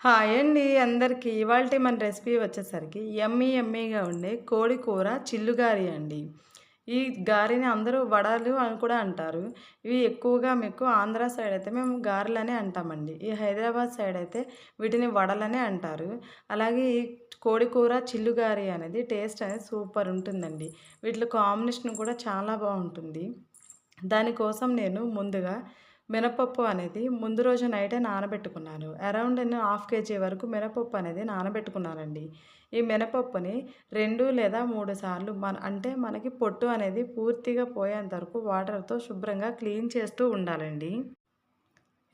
Hi అండి అందరికీ. ఇవాళ మన రెసిపీ వచ్చేసరికి ఎమ్మీ ఎమ్మీగా ఉండే కోడి కూర చిల్లుగారి అండి. ఈ గారెని అందరూ వడలు అని కూడా అంటారు. ఇవి ఎక్కువగా మీకు ఆంధ్ర సైడ్ అయితే మేము గారెలనే అంటామండి. ఈ హైదరాబాద్ సైడ్ అయితే వీటిని వడలనే అంటారు. అలాగే ఈ కోడి కూర చిల్లుగారి అనేది టేస్ట్ అనేది సూపర్ ఉంటుందండి. వీటిలో కాంబినేషన్ కూడా చాలా బాగుంటుంది. దానికోసం నేను ముందుగా మినపప్పు అనేది ముందు రోజు నైటే నానబెట్టుకున్నాను. అరౌండ్ నేను హాఫ్ కేజీ వరకు మినపప్పు అనేది నానబెట్టుకున్నానండి. ఈ మినపప్పుని రెండు లేదా మూడు సార్లు మన అంటే మనకి పొట్టు అనేది పూర్తిగా పోయేంత వరకు వాటర్తో శుభ్రంగా క్లీన్ చేస్తూ ఉండాలండి.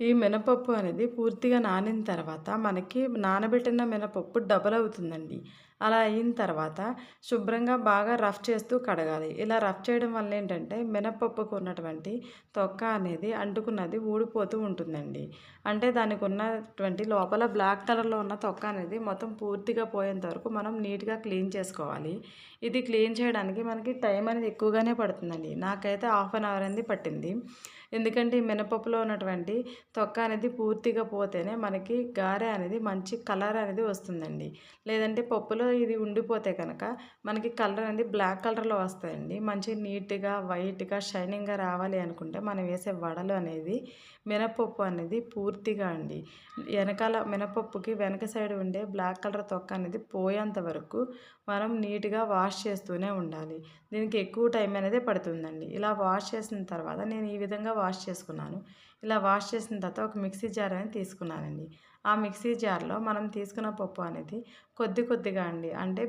ఈ మినపప్పు అనేది పూర్తిగా నానిన తర్వాత మనకి నానబెట్టిన మినపప్పు డబల్ అవుతుందండి. అలా అయిన తర్వాత శుభ్రంగా బాగా రఫ్ చేస్తూ కడగాలి. ఇలా రఫ్ చేయడం వల్ల ఏంటంటే మినపప్పుకు ఉన్నటువంటి తొక్క అనేది అంటుకున్నది ఊడిపోతూ ఉంటుందండి. అంటే దానికి ఉన్నటువంటి లోపల బ్లాక్ కలర్లో ఉన్న తొక్క అనేది మొత్తం పూర్తిగా పోయేంత వరకు మనం నీట్గా క్లీన్ చేసుకోవాలి. ఇది క్లీన్ చేయడానికి మనకి టైం అనేది ఎక్కువగానే పడుతుందండి. నాకైతే హాఫ్ అన్ అవర్ అనేది పట్టింది. ఎందుకంటే ఈ మినపప్పులో ఉన్నటువంటి తొక్క అనేది పూర్తిగా పోతేనే మనకి గారె అనేది మంచి కలర్ అనేది వస్తుందండి. లేదంటే పప్పులో ఇది ఉండిపోతే కనుక మనకి కలర్ అనేది బ్లాక్ కలర్లో వస్తాయండి. మంచి నీట్గా వైట్గా షైనింగ్గా రావాలి అనుకుంటే మనం వేసే వడలు అనేది మినపప్పు అనేది పూర్తిగా అండి. వెనకాల మినపప్పుకి వెనక సైడ్ ఉండే బ్లాక్ కలర్ తొక్క అనేది పోయేంత వరకు మనం నీట్గా వాష్ చేస్తూనే ఉండాలి. దీనికి ఎక్కువ టైం అనేది పడుతుందండి. ఇలా వాష్ చేసిన తర్వాత నేను ఈ విధంగా వాష్ చేసుకున్నాను. ఇలా వాష్ చేసిన తర్వాత ఒక మిక్సీ జార్ అనేది తీసుకున్నానండి. ఆ మిక్సీ జార్లో మనం తీసుకున్న పప్పు అనేది కొద్ది కొద్దిగా అండి. అంటే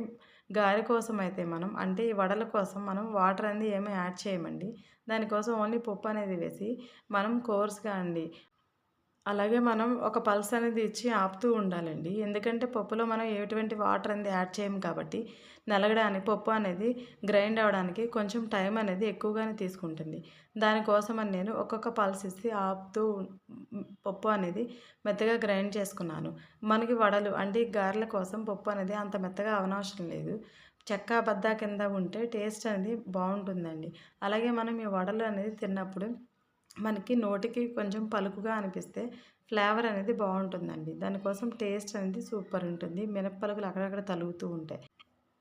గారె కోసం అయితే మనం అంటే ఈ వడల కోసం మనం వాటర్ అనేది ఏమీ యాడ్ చేయమండి. దానికోసం ఓన్లీ పప్పు అనేది వేసి మనం కోర్స్గా అండి అలాగే మనం ఒక పల్స్ అనేది ఇచ్చి ఆపుతూ ఉండాలండి. ఎందుకంటే పప్పులో మనం ఎటువంటి వాటర్ అనేది యాడ్ చేయము కాబట్టి నలగడానికి పప్పు అనేది గ్రైండ్ అవ్వడానికి కొంచెం టైం అనేది ఎక్కువగానే తీసుకుంటుంది. దానికోసమని నేను ఒక్కొక్క పల్స్ ఇచ్చి ఆపుతూ పప్పు అనేది మెత్తగా గ్రైండ్ చేసుకున్నాను. మనకి వడలు అంటే గారెల కోసం పప్పు అనేది అంత మెత్తగా అవనవసరం లేదు. చెక్క బద్ద కింద ఉంటే టేస్ట్ అనేది బాగుంటుందండి. అలాగే మనం ఈ వడలు అనేది తిన్నప్పుడు మనకి నోటికి కొంచెం పలుకుగా అనిపిస్తే ఫ్లేవర్ అనేది బాగుంటుందండి. దానికోసం టేస్ట్ అనేది సూపర్ ఉంటుంది. మినప్పలుకులు అక్కడక్కడ తలుగుతూ ఉంటాయి.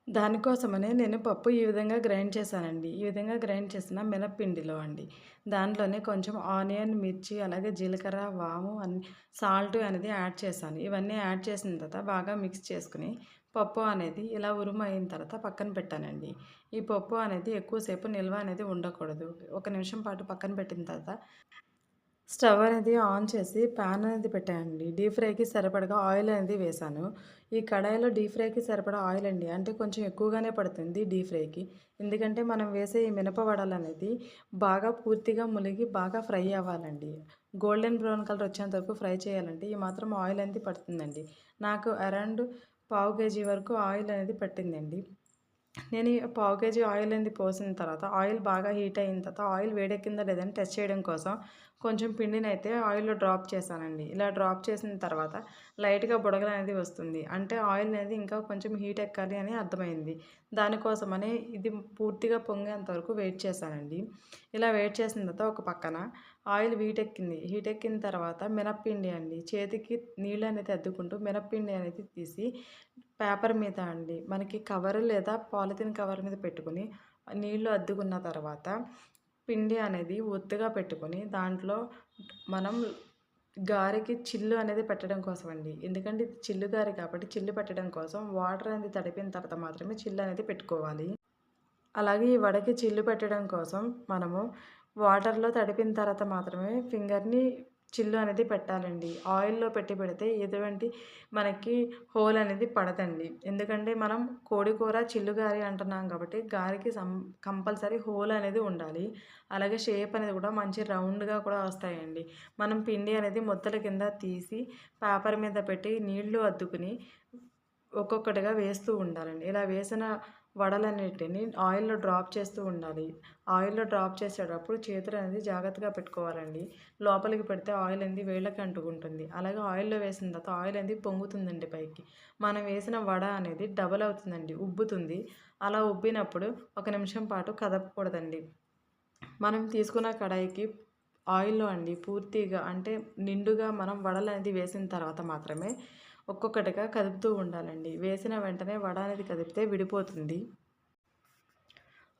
దానికోసమనే నేను పప్పు ఈ విధంగా గ్రైండ్ చేశానండి. ఈ విధంగా గ్రైండ్ చేసిన మినప్పిండిలో అండి. దాంట్లోనే కొంచెం ఆనియన్ మిర్చి అలాగే జీలకర్ర వాము అన్ని సాల్ట్ అనేది యాడ్ చేశాను. ఇవన్నీ యాడ్ చేసిన తర్వాత బాగా మిక్స్ చేసుకుని పప్పు అనేది ఇలా ఉరుము అయిన తర్వాత పక్కన పెట్టానండి. ఈ పప్పు అనేది ఎక్కువసేపు నిల్వ అనేది ఉండకూడదు. ఒక నిమిషం పాటు పక్కన పెట్టిన తర్వాత స్టవ్ అనేది ఆన్ చేసి ప్యాన్ అనేది పెట్టానండి. డీప్ ఫ్రైకి సరిపడగా ఆయిల్ అనేది వేశాను. ఈ కడాయిలో డీప్ ఫ్రైకి సరిపడా ఆయిల్ అండి. అంటే కొంచెం ఎక్కువగానే పడుతుంది డీప్ ఫ్రైకి. ఎందుకంటే మనం వేసే ఈ మినపవడలు అనేది బాగా పూర్తిగా ములిగి బాగా ఫ్రై అవ్వాలండి. గోల్డెన్ బ్రౌన్ కలర్ వచ్చేంత వరకు ఫ్రై చేయాలంటే ఈ మాత్రం ఆయిల్ అనేది పడుతుందండి. నాకు అరౌండ్ పావు కేజీ వరకు ఆయిల్ అనేది పట్టిందండి. నేను పావు కేజీ ఆయిల్ అనేది పోసిన తర్వాత ఆయిల్ బాగా హీట్ అయిన తర్వాత ఆయిల్ వేడెక్కిందా లేదని టెస్ట్ చేయడం కోసం కొంచెం పిండిని అయితే ఆయిల్లో డ్రాప్ చేశానండి. ఇలా డ్రాప్ చేసిన తర్వాత లైట్గా బుడగలు అనేది వస్తుంది. అంటే ఆయిల్ అనేది ఇంకా కొంచెం హీట్ ఎక్కాలి అని అర్థమైంది. దానికోసమని ఇది పూర్తిగా పొంగేంత వరకు వెయిట్ చేశానండి. ఇలా వెయిట్ చేసిన తర్వాత ఒక పక్కన ఆయిల్ హీట్ ఎక్కింది హీట్ ఎక్కిన తర్వాత మినప్పిండి అండి. చేతికి నీళ్ళు అనేది అద్దుకుంటూ మినప్పిండి అనేది తీసి పేపర్ మీద అండి. మనకి కవర్ లేదా పాలిథిన్ కవర్ మీద పెట్టుకుని నీళ్ళు అద్దుకున్న తర్వాత పిండి అనేది ఒత్తుగా పెట్టుకొని దాంట్లో మనం గారెకి చిల్లు అనేది పెట్టడం కోసం అండి. ఎందుకంటే ఇది చిల్లు గారి కాబట్టి చిల్లు పెట్టడం కోసం వాటర్ అనేది తడిపిన తర్వాత మాత్రమే చిల్లు అనేది పెట్టుకోవాలి. అలాగే ఈ వడకి చిల్లు పెట్టడం కోసం మనము వాటర్లో తడిపిన తర్వాత మాత్రమే ఫింగర్ని చిల్లు అనేది పెట్టాలండి. ఆయిల్లో పెట్టి పెడితే ఎటువంటి మనకి హోల్ అనేది పడదండి. ఎందుకంటే మనం కోడి కూర చిల్లు గారి అంటున్నాం కాబట్టి గారికి సం కంపల్సరీ హోల్ అనేది ఉండాలి. అలాగే షేప్ అనేది కూడా మంచి రౌండ్గా కూడా వస్తాయండి. మనం పిండి అనేది ముద్దల కింద తీసి పేపర్ మీద పెట్టి నీళ్ళు అద్దుకుని ఒక్కొక్కటిగా వేస్తూ ఉండాలండి. ఇలా వేసిన వడలన్నిటిని ఆయిల్లో డ్రాప్ చేస్తూ ఉండాలి. ఆయిల్లో డ్రాప్ చేసేటప్పుడు చేతులు అనేది జాగ్రత్తగా పెట్టుకోవాలండి. లోపలికి పెడితే ఆయిల్ అనేది వేళ్ళకి అంటుకుంటుంది. అలాగే ఆయిల్లో వేసిన తర్వాత ఆయిల్ అనేది పొంగుతుందండి పైకి. మనం వేసిన వడ అనేది డబల్ అవుతుందండి ఉబ్బుతుంది. అలా ఉబ్బినప్పుడు ఒక నిమిషం పాటు కదపకూడదండి. మనం తీసుకున్న కడాయికి ఆయిల్లో అండి పూర్తిగా అంటే నిండుగా మనం వడలు అనేది వేసిన తర్వాత మాత్రమే ఒక్కొక్కటిగా కదుపుతూ ఉండాలండి వేసిన వెంటనే వడ అనేది కదిపితే విడిపోతుంది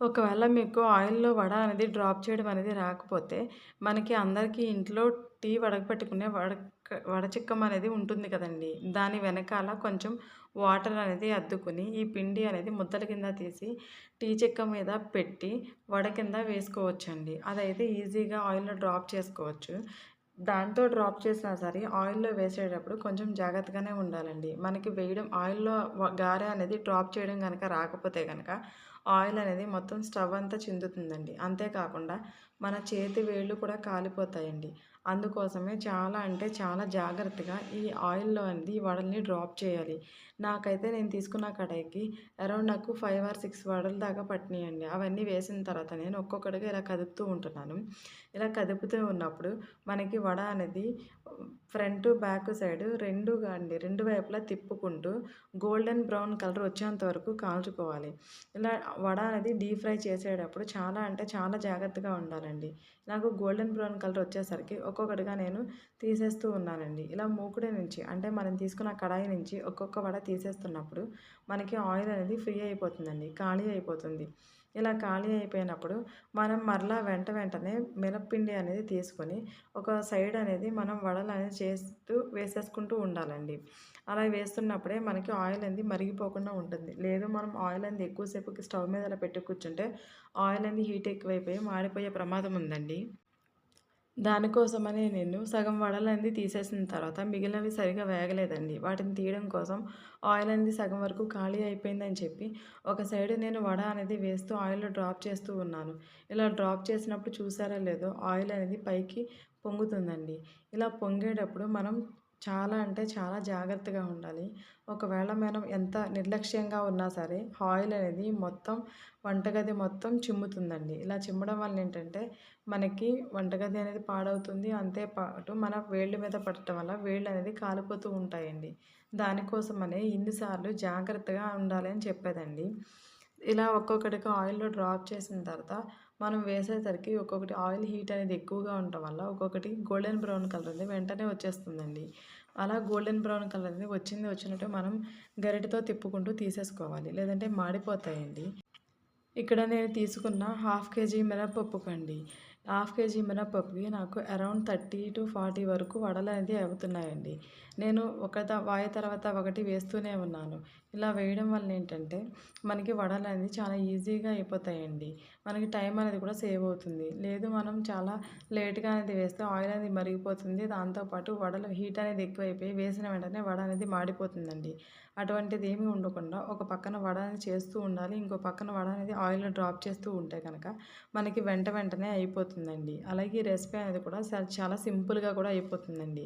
ఒకవేళ మీకు ఆయిల్‌లో వడ అనేది డ్రాప్ చేయడం అనేది రాకపోతే, మనకి అందరికీ ఇంట్లో టీ వడకపెట్టుకునే వడక వడచిక్కం అనేది ఉంటుంది కదండి దాని వెనకాల కొంచెం వాటర్ అనేది అద్దుకొని, ఈ పిండి అనేది ముద్దల కింద తీసి, టీ చెక్క మీద పెట్టి, వడ కింద వేసుకోవచ్చండి. అదైతే ఈజీగా ఆయిల్‌లో డ్రాప్ చేసుకోవచ్చు. దాంతో డ్రాప్ చేసినా సరే, ఆయిల్‌లో వేసేటప్పుడు కొంచెం జాగ్రత్తగానే ఉండాలండి. మనకి వేయడం ఆయిల్‌లో గారె అనేది డ్రాప్ చేయడం కనుక రాకపోతే కనుక ఆయిల్ అనేది మొత్తం స్టవ్ అంతా చిందుతుందండి. అంతేకాకుండా మన చేతి వేళ్ళు కూడా కాలిపోతాయండి. అందుకోసమే చాలా అంటే చాలా జాగ్రత్తగా ఈ ఆయిల్‌లో అనేది ఈ వడల్ని డ్రాప్ చేయాలి. నాకైతే నేను తీసుకున్న కడాయికి అరౌండ్ నాకు ఫైవ్ ఆర్ సిక్స్ వడల దాకా పట్టినాయండి. అవన్నీ వేసిన తర్వాత నేను ఒక్కొక్కటిగా ఇలా కదుపుతూ ఉంటున్నాను. ఇలా కదుపుతూ ఉన్నప్పుడు మనకి వడ అనేది ఫ్రంట్, బ్యాక్ సైడ్ రెండుగా అండి రెండు వైపులా తిప్పుకుంటూ గోల్డెన్ బ్రౌన్ కలర్ వచ్చేంత వరకు కాల్చుకోవాలి. ఇలా వడ అనేది డీప్ ఫ్రై చేసేటప్పుడు చాలా అంటే చాలా జాగ్రత్తగా ఉండాలండి. నాకు గోల్డెన్ బ్రౌన్ కలర్ వచ్చేసరికి ఒక్కొక్కటిగా నేను తీసేస్తూ ఉన్నానండి. ఇలా మూకుడి నుంచి అంటే మనం తీసుకున్న కడాయి నుంచి ఒక్కొక్క వడ తీసేస్తున్నప్పుడు మనకి ఆయిల్ అనేది ఫ్రీ అయిపోతుందండి. ఖాళీ అయిపోతుంది. ఇలా ఖాళీ అయిపోయినప్పుడు మనం మరలా వెంట వెంటనే మినప్పిండి అనేది తీసుకొని ఒక సైడ్ అనేది మనం వడలు అనేది చేస్తూ వేసేసుకుంటూ ఉండాలండి. అలా వేస్తున్నప్పుడే మనకి ఆయిల్ అనేది మరిగిపోకుండా ఉంటుంది. లేదు మనం ఆయిల్ అనేది ఎక్కువసేపు స్టవ్ మీద అలా పెట్టి కూర్చుంటే ఆయిల్ అనేది హీట్ ఎక్కువైపోయి మాడిపోయే ప్రమాదం ఉందండి. దానికోసమని నేను సగం వడలనేది తీసేసిన తర్వాత మిగిలినవి సరిగా వేగలేదండి. వాటిని తీయడం కోసం ఆయిల్ అనేది సగం వరకు ఖాళీ అయిపోయిందని చెప్పి ఒక సైడ్ నేను వడ అనేది వేస్తూ ఆయిల్‌లో డ్రాప్ చేస్తూ ఉన్నాను. ఇలా డ్రాప్ చేసినప్పుడు చూసారా లేదో ఆయిల్ అనేది పైకి పొంగుతుందండి. ఇలా పొంగేటప్పుడు మనం చాలా అంటే చాలా జాగ్రత్తగా ఉండాలి. ఒకవేళ మనం ఎంత నిర్లక్ష్యంగా ఉన్నా సరే ఆయిల్ అనేది మొత్తం వంటగది మొత్తం చిమ్ముతుందండి. ఇలా చిమ్మడం వల్ల ఏంటంటే మనకి వంటగది అనేది పాడవుతుంది. అంతేపాటు మన వేళ్ళ మీద పడటం వల్ల వేళ్ళు అనేది కాలిపోతూ ఉంటాయండి. దానికోసమనే ఇన్ని సార్లు జాగ్రత్తగా ఉండాలి అని చెప్పేదండి. ఇలా ఒక్కొక్కటిగా ఆయిల్‌లో డ్రాప్ చేసిన తర్వాత మనం వేసేసరికి ఒక్కొక్కటి ఆయిల్ హీట్ అనేది ఎక్కువగా ఉండటం వల్ల ఒక్కొక్కటి గోల్డెన్ బ్రౌన్ కలర్ అనేది వెంటనే వచ్చేస్తుందండి. అలా గోల్డెన్ బ్రౌన్ కలర్ అనేది వచ్చింది వచ్చినట్టు మనం గరిటతో తిప్పుకుంటూ తీసేసుకోవాలి. లేదంటే మాడిపోతాయండి. ఇక్కడ నేను తీసుకున్న హాఫ్ కేజీ మినపప్పుకండి. హాఫ్ కేజీ మినపప్పుకి నాకు అరౌండ్ థర్టీ టు ఫార్టీ వరకు వడలు అనేది అవుతున్నాయండి. నేను ఒక వాయి తర్వాత ఒకటి వేస్తూనే ఉన్నాను. ఇలా వేయడం వల్ల ఏంటంటే మనకి వడలు అనేది చాలా ఈజీగా అయిపోతాయండి. మనకి టైం అనేది కూడా సేవ్ అవుతుంది. లేదు మనం చాలా లేట్‌గా అనేది వేస్తే ఆయిల్ అనేది మరిగిపోతుంది. దాంతో పాటు వడలు హీట్ అనేది ఎక్కువైపోయి వేసిన వెంటనే వడ అనేది మాడిపోతుందండి. అటువంటిది ఏమీ ఉండకుండా ఒక పక్కన వడ అనేది చేస్తూ ఉండాలి. ఇంకో పక్కన వడ అనేది ఆయిల్ డ్రాప్ చేస్తూ ఉంటే కనుక మనకి వెంట వెంటనే అయిపోతుంది అయిపోతుందండి. అలాగే ఈ రెసిపీ అనేది కూడా చాలా సింపుల్‌గా కూడా అయిపోతుందండి.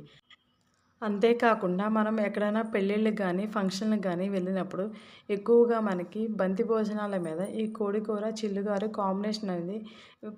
అంతేకాకుండా మనం ఎక్కడైనా పెళ్ళిళ్ళకి కానీ ఫంక్షన్లకు కానీ వెళ్ళినప్పుడు ఎక్కువగా మనకి బంతి భోజనాల మీద ఈ కోడికూర, చిల్లుగారు కాంబినేషన్ అనేది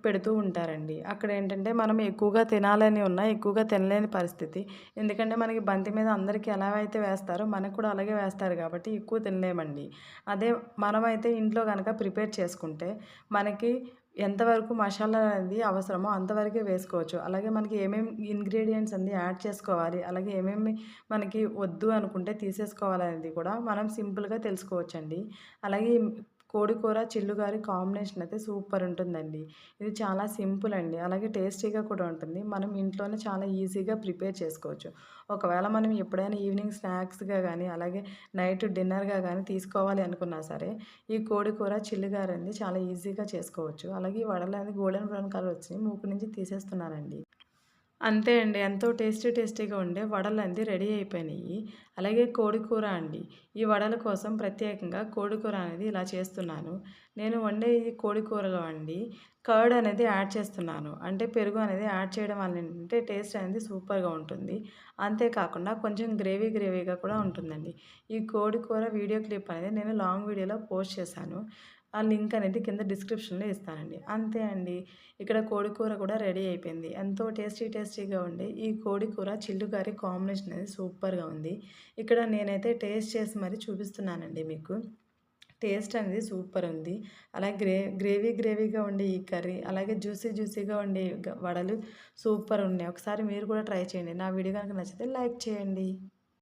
పెడుతూ ఉంటారండి. అక్కడ ఏంటంటే మనం ఎక్కువగా తినాలని ఉన్నా ఎక్కువగా తినలేని పరిస్థితి. ఎందుకంటే మనకి బంతి మీద అందరికీ ఎలా అయితే వేస్తారో మనకు కూడా అలాగే వేస్తారు కాబట్టి ఎక్కువ తినలేమండి. అదే మనమైతే ఇంట్లో కనుక ప్రిపేర్ చేసుకుంటే మనకి ఎంతవరకు మసాలా అనేది అవసరమో అంతవరకే వేసుకోవచ్చు. అలాగే మనకి ఏమేమి ఇంగ్రీడియంట్స్ అన్నీ యాడ్ చేసుకోవాలి, అలాగే ఏమేమి మనకి వద్దు అనుకుంటే తీసేసుకోవాలనేది కూడా మనం సింపుల్‌గా తెలుసుకోవచ్చండి. అలాగే కోడికూర, చిల్లుగారి కాంబినేషన్ అయితే సూపర్ ఉంటుందండి. ఇది చాలా సింపుల్ అండి. అలాగే టేస్టీగా కూడా ఉంటుంది. మనం ఇంట్లోనే చాలా ఈజీగా ప్రిపేర్ చేసుకోవచ్చు. ఒకవేళ మనం ఎప్పుడైనా ఈవినింగ్ స్నాక్స్‌గా కానీ అలాగే నైట్ డిన్నర్‌గా కానీ తీసుకోవాలి అనుకున్నా సరే, ఈ కోడికూర, చిల్లుగారు అనేది చాలా ఈజీగా చేసుకోవచ్చు. అలాగే ఈ వడలు అనేది గోల్డెన్ బ్రౌన్ కలర్ వచ్చి మూకు నుంచి తీసేస్తున్నానండి. అంతే అండి. ఎంతో టేస్టీ టేస్టీగా ఉండే వడలనేది రెడీ అయిపోయినాయి. అలాగే కోడికూర అండి. ఈ వడల కోసం ప్రత్యేకంగా కోడికూర అనేది ఇలా చేస్తున్నాను. నేను వండే ఈ కోడికూరలో అండి కర్డ్ అనేది యాడ్ చేస్తున్నాను. అంటే పెరుగు అనేది యాడ్ చేయడం వల్ల ఏంటంటే టేస్ట్ అనేది సూపర్‌గా ఉంటుంది. అంతేకాకుండా కొంచెం గ్రేవీ గ్రేవీగా కూడా ఉంటుందండి. ఈ కోడికూర వీడియో క్లిప్ అనేది నేను లాంగ్ వీడియోలో పోస్ట్ చేశాను. ఆ లింక్ అనేది కింద డిస్క్రిప్షన్‌లో ఇస్తానండి. అంతే అండి. ఇక్కడ కోడి కూర కూడా రెడీ అయిపోయింది. ఎంతో టేస్టీ టేస్టీగా ఉండే ఈ కోడి కూర చిల్లు చిల్లుగారి కాంబినేషన్ అనేది సూపర్‌గా ఉంది. ఇక్కడ నేనైతే టేస్ట్ చేసి మరి చూపిస్తున్నానండి మీకు. టేస్ట్ అనేది సూపర్ ఉంది. అలాగే గ్రే గ్రేవీ గ్రేవీగా ఉండే ఈ కర్రీ, అలాగే జ్యూసీ జ్యూసీగా ఉండే వడలు సూపర్ ఉన్నాయి. ఒకసారి మీరు కూడా ట్రై చేయండి. నా వీడియో కనుక నచ్చితే లైక్ చేయండి.